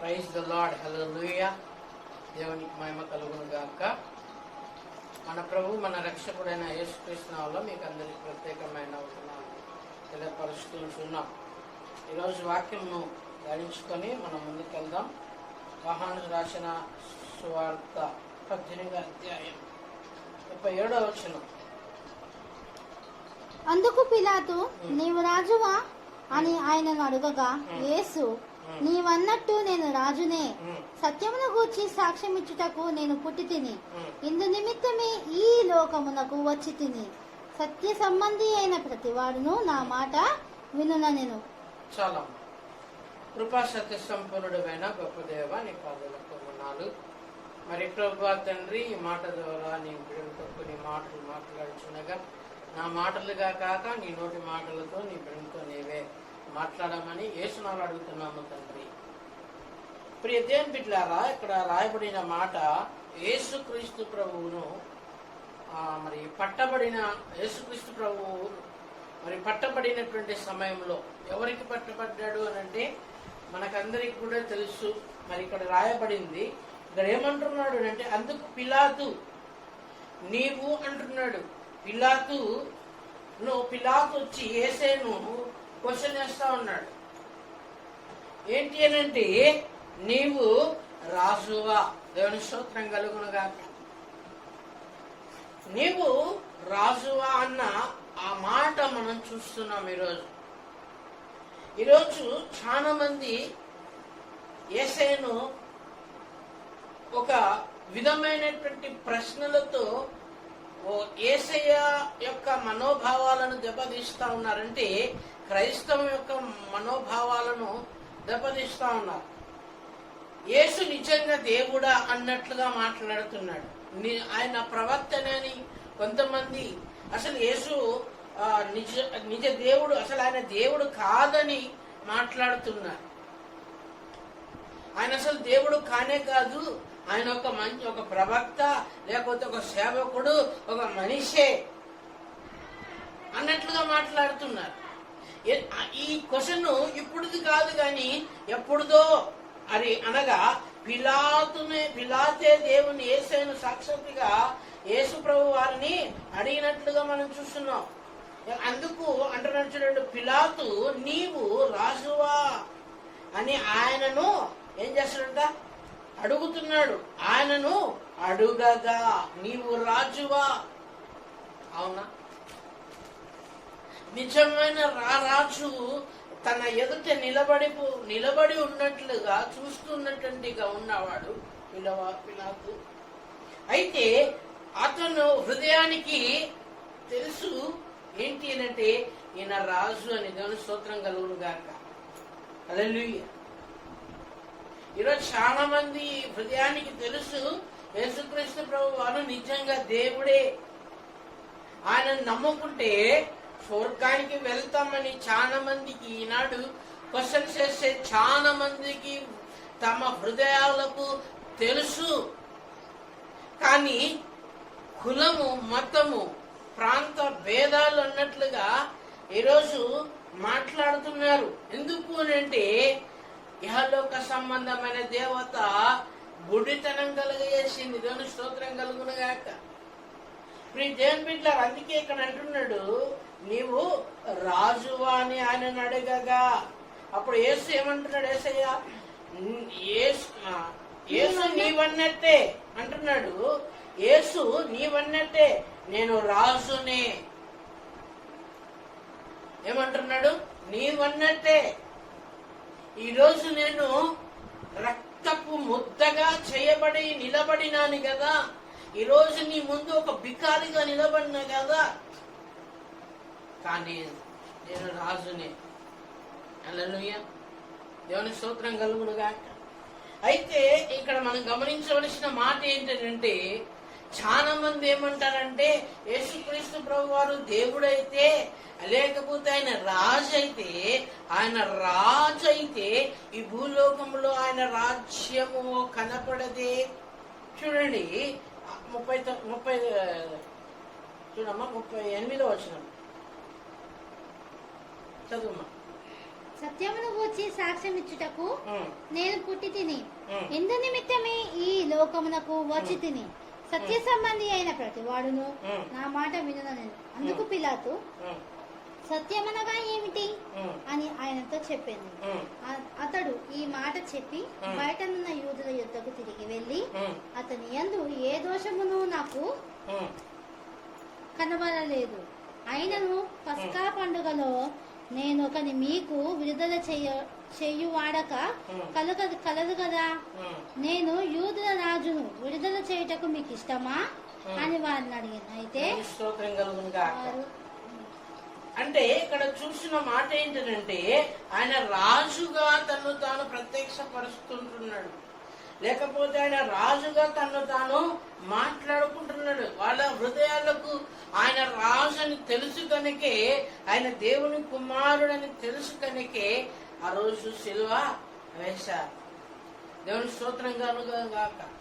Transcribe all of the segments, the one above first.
Praise the lord హల్లెలూయ దేవునికి మహిమ కలుగును గాక. మన ప్రభు మన రక్షకుడైన యేసుకృష్ణంలో మీకు అందరికి ప్రత్యేకమైన తెలియపరుస్తున్నాం. ఈరోజు వాక్యంను ధరించుకొని మనం ముందుకెళ్దాం. వాహాను రాసిన సువార్త పద్దెనిమిది అధ్యాయం ముప్పై ఏడో వచనం. అందుకు పిలాతు నీవు రాజువా? అని ఆయనను అడుగగా యేసు నీవన్నట్టు నేను రాజునే. సత్యమును గూర్చి సాక్ష్యం ఇచ్చుటకు నేను పుట్టి తిని. ఇందు నిమిత్తమే ఈ లోకమునకు వచ్చి తిని సత్య సంబంధి అయిన ప్రతివాడును నా మాట వినున నేను చాలా. కృపా సత్య సంపూర్ణుడమైన గొప్ప దేవ నీ పాదలకు వందనాలు. మరి ప్రభు తండ్రి ఈ మాట ద్వారా నీ బిడ్డలతో కొన్ని మాటలు మాట్లాడుచునగా నా మాటలుగా కాక నీ నోటి మాటలతో నీ బిడ్డలతో నీవే. మాట్లాడమని యేసునాలు అడుగుతున్నాము తండ్రి. ప్రియ దేవుని బిడ్డలారా ఇక్కడ రాయబడిన మాట యేసుక్రీస్తు ప్రభువును మరి పట్టబడిన యేసుక్రీస్తు ప్రభువు మరి పట్టబడినటువంటి సమయంలో ఎవరికి పట్టబడ్డాడు అని అంటే మనకందరికి కూడా తెలుసు. మరి ఇక్కడ రాయబడింది ఇక్కడ ఏమంటున్నాడు అంటే అందుకు పిలాతు నీవు అంటున్నాడు పిలాతు నువ్వు పిలాతు వచ్చి ఏసేను క్వశ్చన్ వేస్తా ఉన్నాడు. ఏంటి అనంటే నీవు రాజువా. దేవుని స్తోత్రం కలుగునుగా. నీవు రాజువా అన్న ఆ మాట మనం చూస్తున్నాం ఈరోజు. ఈరోజు చాలా మంది ఏసైను ఒక విధమైనటువంటి ప్రశ్నలతో ఓ ఏసయ్య యొక్క మనోభావాలను దెబ్బతీస్తా ఉన్నారంటే క్రైస్తవం యొక్క మనోభావాలను దెబ్బతీస్తా ఉన్నారు. యేసు నిజంగా దేవుడా అన్నట్లుగా మాట్లాడుతున్నాడు. ఆయన ప్రవర్తనని కొంతమంది అసలు యేసు నిజ నిజ దేవుడు అసలు ఆయన దేవుడు కాదని మాట్లాడుతున్నారు. ఆయన అసలు దేవుడు కానే కాదు ఆయన ఒక మంచి ఒక ప్రవక్త లేకపోతే ఒక సేవకుడు ఒక మనిషే అన్నట్లుగా మాట్లాడుతున్నారు. ఈ క్వశ్చన్ ఇప్పుడుది కాదు కానీ ఎప్పుడుదో అది అనగా పిలాతునే పిలాతే దేవుని ఏసైన సాక్షాత్తుగా యేసు ప్రభు వారిని అడిగినట్లుగా మనం చూస్తున్నాం. అందుకు అంటున్నాడు చూడండి పిలాతు నీవు రాజువా అని ఆయనను ఏం చేస్తాడంట? అడుగుతున్నాడు. ఆయనను అడుగగా నీవు రాజువా. అవునా? నిజమైన రారాజు తన ఎదుట నిలబడి నిలబడి ఉన్నట్లుగా చూస్తున్నటువంటిగా ఉన్నవాడు పిలవ పిలాతు. అయితే అతను హృదయానికి తెలుసు ఏంటి అంటే ఈయన రాజు అని దేవుని స్తోత్రం కలుగును గాక. హల్లెలూయా. ఈరోజు చాలా మంది హృదయానికి తెలుసు యేసుక్రీస్తు ప్రభు వారు నిజంగా దేవుడే. ఆయన నమ్ముకుంటే స్వర్గానికి వెళ్తామని చాలా మందికి ఈనాడు క్వశ్చన్స్ చేసే చాలా మందికి తమ హృదయాలకు తెలుసు. కానీ కులము మతము ప్రాంత భేదాలు అన్నట్లుగా ఈరోజు మాట్లాడుతున్నారు. ఎందుకు అని అంటే ఇహలోక సంబంధమైన దేవత గుడితనం కలుగజేసింది. దేవుని స్తోత్రం కలుగునుగాక ప్రియ దేవుని బిడ్డలారా, అందుకే ఇక్కడ అంటున్నాడు నీవు రాజువా అని ఆయనను అడగగా. అప్పుడు యేసు ఏమంటున్నాడు ఏసయ్య యేసు నీవన్నట్టే. అంటున్నాడు యేసు నీవన్నట్టే నేను రాజునే. ఏమంటున్నాడు నీవన్నట్టే. ఈరోజు నేను రక్తపు ముద్దగా చేయబడి నిలబడినాను కదా. ఈరోజు నీ ముందు ఒక బికారిగా నిలబడినా కదా? కానీ నేను రాజుని. అల్లెలుయ్య దేవుని స్తోత్రం కలుగునుగా. అయితే ఇక్కడ మనం గమనించవలసిన మాట ఏంటంటే చాలా మంది ఏమంటారంటే యేసుక్రీస్తు ప్రభు వారు దేవుడైతే లేకపోతే ఆయన రాజు అయితే ఆయన రాజు అయితే ఈ భూలోకంలో ఆయన రాజ్యము కనపడదే. చూడండి ముప్పై ముప్పై చూడమ్మా ముప్పై ఎనిమిదో వచ్చిన చదువుమా. సత్యమును గూర్చి సాక్ష్యం ఇచ్చుటకు నేను పుట్టి తిని ఎందు నిమిత్తమే ఈ లోకమునకు వచ్చి తిని. సత్య సంబంధి అయిన ప్రతివాడును ఉమ్, నా మాట వినను అందుకు పిలాతు సత్యమనగా ఏమిటి అని ఆయనతో చెప్పింది. అతడు ఈ మాట చెప్పి. బయటనున్న యూదుల యుద్ధకు తిరిగి వెళ్ళి అతని యందు ఏ దోషమును నాకు కనబడలేదు. అయినను పస్కా పండుగలో నేను ఒకని మీకు విడుదల చెయ్య చెయ్యువాడక ఉమ్, కలగదు కలదు కదా? నేను యూదుల రాజును విడుదల చేయుటకు మీకు ఇష్టమా. అని వారిని అడిగాను. అయితే అంటే ఇక్కడ చూసిన మాట ఏంటంటే ఆయన రాజుగా తను తాను ప్రత్యక్షపరుస్తుంటున్నాడు. లేకపోతే ఆయన రాజుగా తను తాను మాట్లాడుకుంటున్నాడు. వాళ్ళ హృదయాలకు ఆయన రాజు అని తెలుసు కనుకే ఆయన దేవుని కుమారుడని తెలుసు కనుకే ఆ రోజు సిల్వ వేశారు. దేవుని స్తోత్రం కలుగు గాక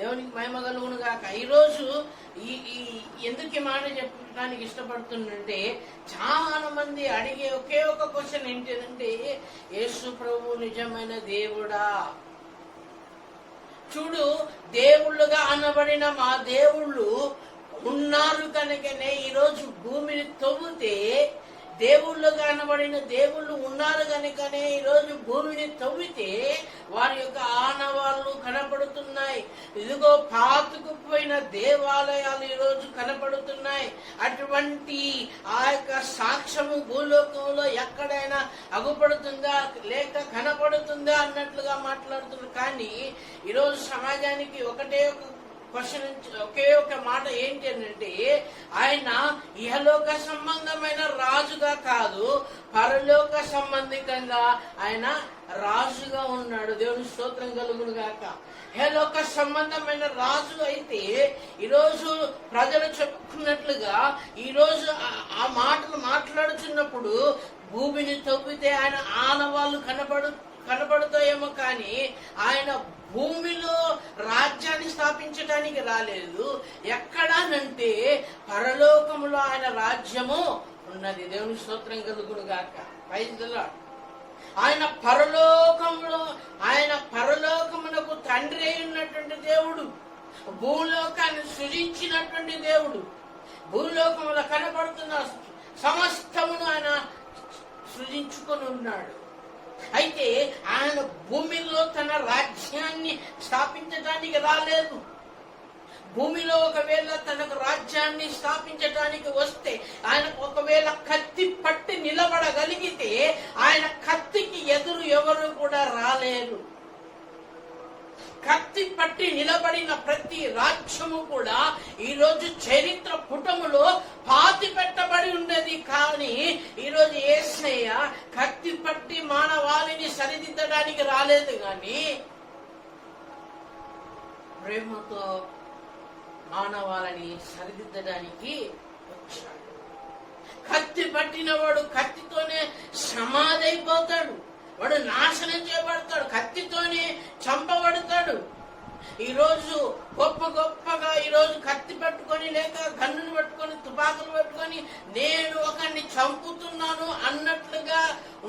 దేవునికి మహిమ కలుగును గాక. ఈరోజు ఈ ఈ ఎందుకు ఈ మాట చెప్పడానికి ఇష్టపడుతుందంటే చాలా మంది అడిగే ఒకే ఒక క్వశ్చన్ ఏంటిదంటే యేసు ప్రభు నిజమైన దేవుడా? చూడు దేవుళ్ళుగా అనబడిన మా దేవుళ్ళు ఉన్నారు కనుకనే ఈరోజు భూమిని తవ్వితే దేవుళ్ళు కనబడిన దేవుళ్ళు ఉన్నారు కనుకనే ఈరోజు భూమిని తవ్వితే వారి యొక్క ఆనవాళ్ళు కనపడుతున్నాయి. ఇదిగో పాతుకుపోయిన దేవాలయాలు ఈరోజు కనపడుతున్నాయి. అటువంటి ఆ యొక్క సాక్ష్యము భూలోకంలో ఎక్కడైనా అగుపడుతుందా లేక కనపడుతుందా అన్నట్లుగా మాట్లాడుతున్నారు. కానీ ఈరోజు సమాజానికి ఒకటే ఒక క్వశ్చన్ ఒకే ఒక మాట ఏంటి అంటే ఆయన ఇహలోక సంబంధమైన రాజుగా కాదు పరలోక సంబంధికంగా ఆయన రాజుగా ఉన్నాడు. దేవుని స్తోత్రం కలుగును గాక. ఇహలోక సంబంధమైన రాజు అయితే ఈరోజు ప్రజలు చెప్పుకున్నట్లుగా ఈరోజు ఆ- మాటలు మాట్లాడుతున్నప్పుడు భూమిని తొప్పితే ఆయన ఆనవాళ్ళు కనపడు కనపడతాయేమో కానీ ఆయన భూమిలో రాజ్యాన్ని స్థాపించడానికి రాలేదు. ఎక్కడానంటే పరలోకములో ఆయన రాజ్యము ఉన్నది. దేవుని స్తోత్రం కలుగును గాక. పైదలో ఆయన పరలోకములో ఆయన పరలోకమునకు తండ్రి అయి ఉన్నటువంటి దేవుడు. భూలోకాన్ని సృజించినటువంటి దేవుడు. భూలోకంలో కనపడుతున్న సమస్తమును ఆయన సృజించుకొని ఉన్నాడు. అయితే ఆయన భూమిలో తన రాజ్యాన్ని స్థాపించడానికి రాలేదు. భూమిలో ఒకవేళ తనకు రాజ్యాన్ని స్థాపించడానికి వస్తే ఆయన ఒకవేళ కత్తి పట్టి నిలబడగలిగితే ఆయన కత్తికి ఎదురు ఎవరు కూడా రాలేరు. కత్తి పట్టి నిలబడిన ప్రతి రాజ్యము కూడా ఈరోజు చరిత్ర పుటములో పాతి పెట్టబడి ఉన్నది. కానీ ఈరోజు ఏసయ్య కత్తి పట్టి మానవాళిని సరిదిద్దడానికి రాలేదు కానీ ప్రేమతో మానవాళిని సరిదిద్దడానికి వచ్చాడు. కత్తి పట్టినవాడు కత్తితోనే సమాధైపోతాడు. వాడు నాశనం చేయబడతాడు కత్తితోనే చంపబడతాడు. ఈరోజు గొప్ప గొప్పగా ఈరోజు కత్తి పట్టుకొని లేక గన్నును పట్టుకొని తుపాకులు పట్టుకొని నేను ఒకరిని చంపుతున్నాను అన్నట్లుగా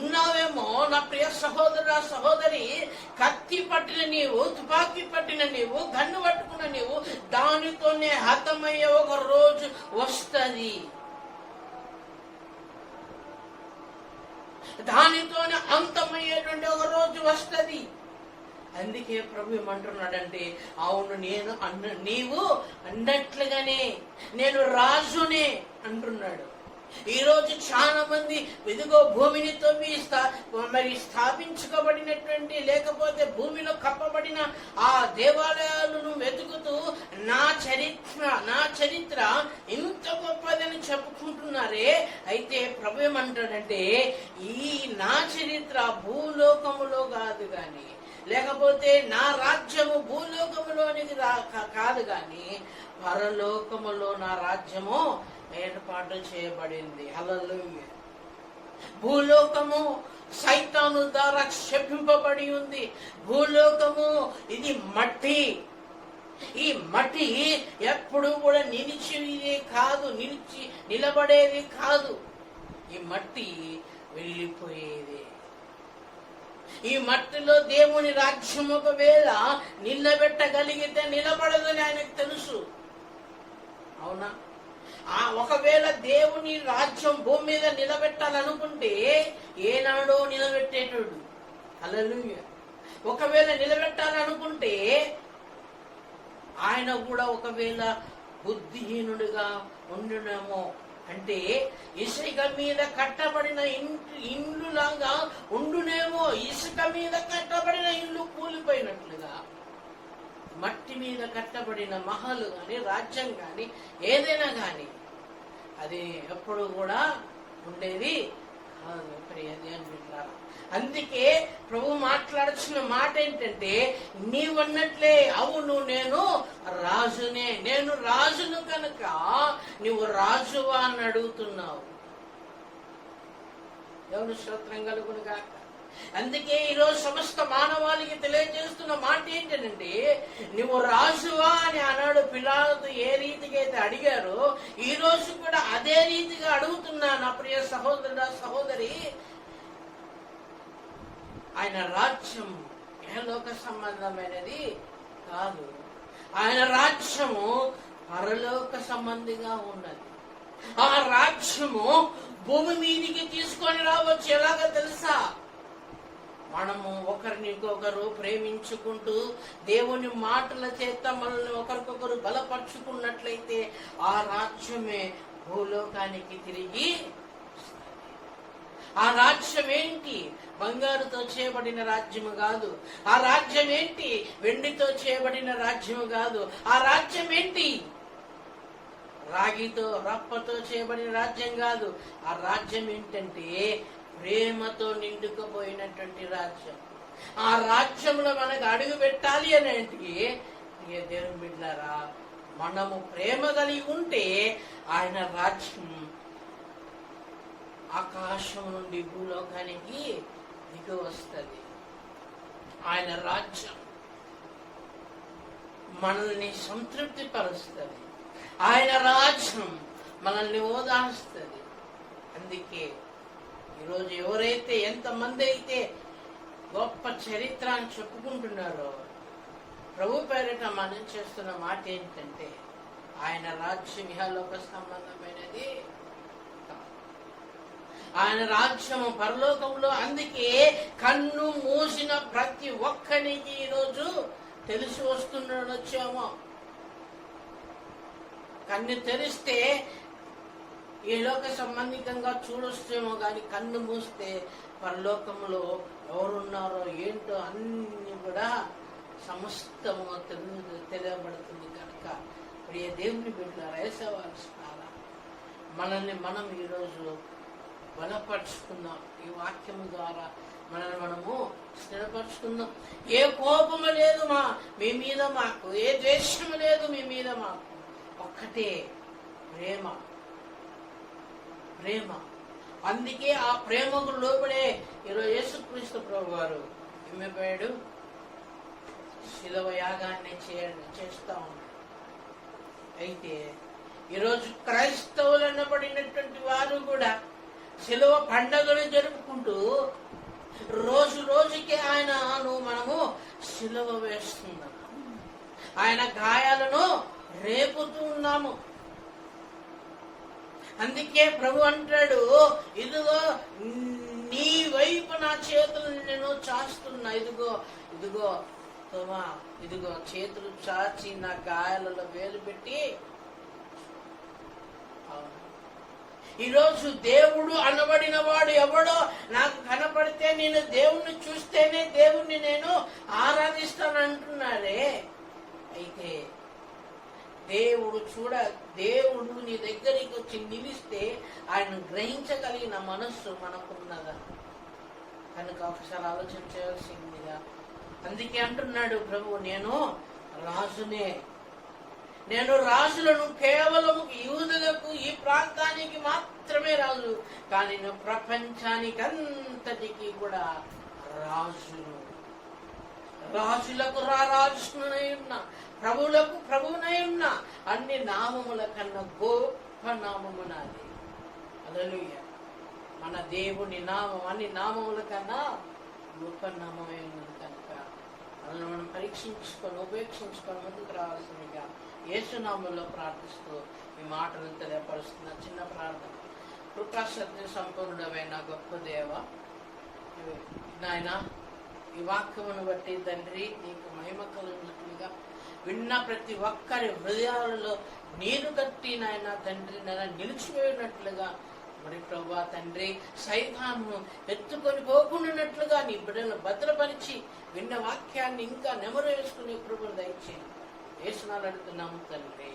ఉన్నావేమో నా ప్రియ సహోదర సహోదరి. కత్తి పట్టిన నీవు తుపాకీ పట్టిన నీవు గన్ను పట్టుకున్న నీవు దానితోనే హతమయ్యే ఒక రోజు వస్తుంది. దానితోనే అంతమయ్యేటువంటి ఒక రోజు వస్తది. అందుకే ప్రభు ఏమంటున్నాడంటే అవును నేను అన్న నీవు అన్నట్లుగానే నేను రాజునే అంటున్నాడు. ఈ రోజు చాలా మంది ఇదిగో భూమిని తవ్వి మరి స్థాపించుకోబడినటువంటి లేకపోతే భూమిలో కప్పబడిన ఆ దేవాలయాలను వెతుకుతూ నా చరిత్ర నా చరిత్ర ఇంత గొప్పదని చెప్పుకుంటున్నారే? అయితే ప్రభు ఏమంటాడంటే ఈ నా చరిత్ర భూలోకములో కాదు గాని లేకపోతే నా రాజ్యము భూలోకములోనికి కాదు గాని పరలోకములో నా రాజ్యము ఏర్పాటు చేయబడింది. హల్లెలూయా. భూలోకము సైతాను ద్వారా క్షపింపబడి ఉంది. భూలోకము ఇది మట్టి. ఈ మట్టి ఎప్పుడు కూడా నిలిచేది కాదు నిలిచి నిలబడేది కాదు. ఈ మట్టి వెళ్ళిపోయేది. ఈ మట్టిలో దేవుని రాజ్యం ఒకవేళ నిలబెట్టగలిగితే నిలబడదని ఆయనకు తెలుసు. అవునా? ఆ ఒకవేళ దేవుని రాజ్యం భూమి మీద నిలబెట్టాలనుకుంటే ఏనాడో నిలబెట్టేటోడు. అలలు ఒకవేళ నిలబెట్టాలనుకుంటే ఆయన కూడా ఒకవేళ బుద్ధిహీనుడిగా ఉండునేమో అంటే ఇసుక మీద కట్టబడిన ఇంటి ఇండ్లులాగా ఉండునేమో ఇసుక మీద కట్టబడిన ఇల్లు కూలిపోయినట్లుగా మట్టి మీద కట్టబడిన మహలు గాని రాజ్యం గాని ఏదైనా గాని అది ఎప్పుడు కూడా ఉండేది కాదు ప్రియ దేవుని అందుకే ప్రభు మాట్లాడుతున్న మాట ఏంటంటే నీవన్నట్లే అవును నేను రాజునే. నేను రాజును కనుక నువ్వు రాజువా అని అడుగుతున్నావు. ఎవరు స్తోత్రం కలుగును కాక అందుకే ఈరోజు సమస్త మానవాళికి తెలియజేస్తున్న మాట ఏంటంటే నువ్వు రాజువా అని అన్నాడు పిల్లలతో ఏ రీతిగా అయితే అడిగారో ఈ రోజు కూడా అదే రీతిగా అడుగుతున్నా నా ప్రియ సహోదరుడా సహోదరి. ఆయన రాజ్యం లోక సంబంధమైనది? కాదు. ఆయన రాజ్యము పరలోక సంబంధిగా ఉన్నది. ఆ రాజ్యము భూమి మీదికి తీసుకొని రావచ్చు. ఎలాగో తెలుసా? మనము ఒకరిని ఇంకొకరు ప్రేమించుకుంటూ దేవుని మాటల చేత మనల్ని ఒకరికొకరు బలపరుచుకున్నట్లయితే ఆ రాజ్యమే భూలోకానికి తిరిగి ఆ రాజ్యం ఏంటి బంగారుతో చేయబడిన రాజ్యము కాదు. ఆ రాజ్యం ఏంటి వెండితో చేయబడిన రాజ్యము కాదు. ఆ రాజ్యం ఏంటి రాగితో రప్పతో చేయబడిన రాజ్యం కాదు. ఆ రాజ్యం ఏంటంటే ప్రేమతో నిండుకుపోయినటువంటి రాజ్యం. ఆ రాజ్యంలో మనకు అడుగు పెట్టాలి అనేంటి దేవుని బిడ్డారా మనము ప్రేమ కలిగి ఉంటే ఆయన రాజ్యం ఆకాశం నుండి భూలోకానికి దిగి వస్తుంది. ఆయన రాజ్యం మనల్ని సంతృప్తి పరుస్తుంది ఆయన రాజ్యం మనల్ని ఓదారుస్తుంది. అందుకే ఈరోజు ఎవరైతే ఎంతమంది అయితే గొప్ప చరిత్ర అని చెప్పుకుంటున్నారో ప్రభు పేరిట మనం చేస్తున్న మాట ఏంటంటే ఆయన రాజ్యం ఇహలోక సంబంధమైనది ఆయన రాజ్యము పరలోకంలో అందుకే కన్ను మూసిన ప్రతి ఒక్కరికి ఈరోజు తెలిసి వస్తున్నాడు వచ్చాము కన్ను తెరిస్తే ఈ లోక సంబంధితంగా చూడొస్తేమో కానీ కన్ను మూస్తే పరలోకంలో ఎవరున్నారో ఏంటో అన్ని కూడా సమస్తము తెలు తెలియబడుతుంది కనుక ప్రియ దేవుని బిడ్డ రేసవాల్సినారా మనల్ని మనం ఈరోజు బలపరుచుకుందాం. ఈ వాక్యము ద్వారా మనల్ని మనము స్థిరపరుచుకుందాం. ఏ కోపము లేదు మా మీ మీద మాకు. ఏ ద్వేషము లేదు మీ మీద మాకు. ఒక్కటే ప్రేమ. ప్రేమ. అందుకే ఆ ప్రేమకు లోపడే ఈరోజు యేసుక్రీస్తు ప్రభు గారు ఎమ్మిపోయాడు శిలవ యాగాన్ని చేయండి చేస్తా ఉన్నాడు. అయితే ఈరోజు క్రైస్తవులు అనబడినటువంటి వారు కూడా శిలువ పండగలు జరుపుకుంటూ రోజు రోజుకి ఆయనను మనము శిలువ వేస్తున్నాం. ఆయన గాయాలను రేపుతూ ఉన్నాము. అందుకే ప్రభు అంటాడు ఇదిగో నీ వైపు నా చేతులను నేను చాస్తున్నా. ఇదిగో ఇదిగో తోమా ఇదిగో చేతులు చాచి నా గాయాలలో వేలు పెట్టి. ఈరోజు దేవుడు అనబడిన వాడు ఎవడో నాకు కనపడితే నేను దేవుణ్ణి చూస్తేనే దేవుణ్ణి నేను ఆరాధిస్తాను అంటున్నాడే అయితే దేవుడు చూడ దేవుడు నీ దగ్గరికి వచ్చి నిలిస్తే ఆయన గ్రహించగలిగిన మనస్సు మనకున్నదా? కనుక ఒకసారి ఆలోచన చేయాల్సిందిగా అందుకే అంటున్నాడు ప్రభు నేను రాజునే. నేను రాజులను కేవలం యూదులకు ఈ ప్రాంతానికి మాత్రమే రాజు. కానీ నేను ప్రపంచానికి అంతటికి కూడా రాజును. రాజులకు రా రాజునై ఉన్నా. ప్రభువులకు ప్రభువునై ఉన్నా. అన్ని నామముల కన్నా గొప్ప నామము నాది. అలలుయ్య మన దేవుని నామం అన్ని నామముల కన్నా గొప్ప నామమే ఉన్నది కనుక. మనల్ని మనం పరీక్షించుకొని ఉపేక్షించుకొని ముందుకు రావాల్సిందిగా యేసునామంలో ప్రార్థిస్తూ ఈ మాటలు తెలియపరుస్తున్న చిన్న ప్రార్థన. కృపా సంపూర్ణమైన గొప్ప దేవ నాయన ఈ వాక్యమును బట్టి తండ్రి నీకు మహిమ కలిగినట్లుగా విన్న ప్రతి ఒక్కరి హృదయాలలో నేను కట్టి నాయన తండ్రి నాయన నిలిచిపోయినట్లుగా మరి ప్రభా తండ్రి సైతాను ఎత్తుకొని పోకుండానట్లుగా నీ బిడ్డలను భద్రపరిచి విన్న వాక్యాన్ని ఇంకా నెమరు వేసుకునే కృపను దయచేయి. వేసునాలు అడుగుతున్నాము తండ్రి.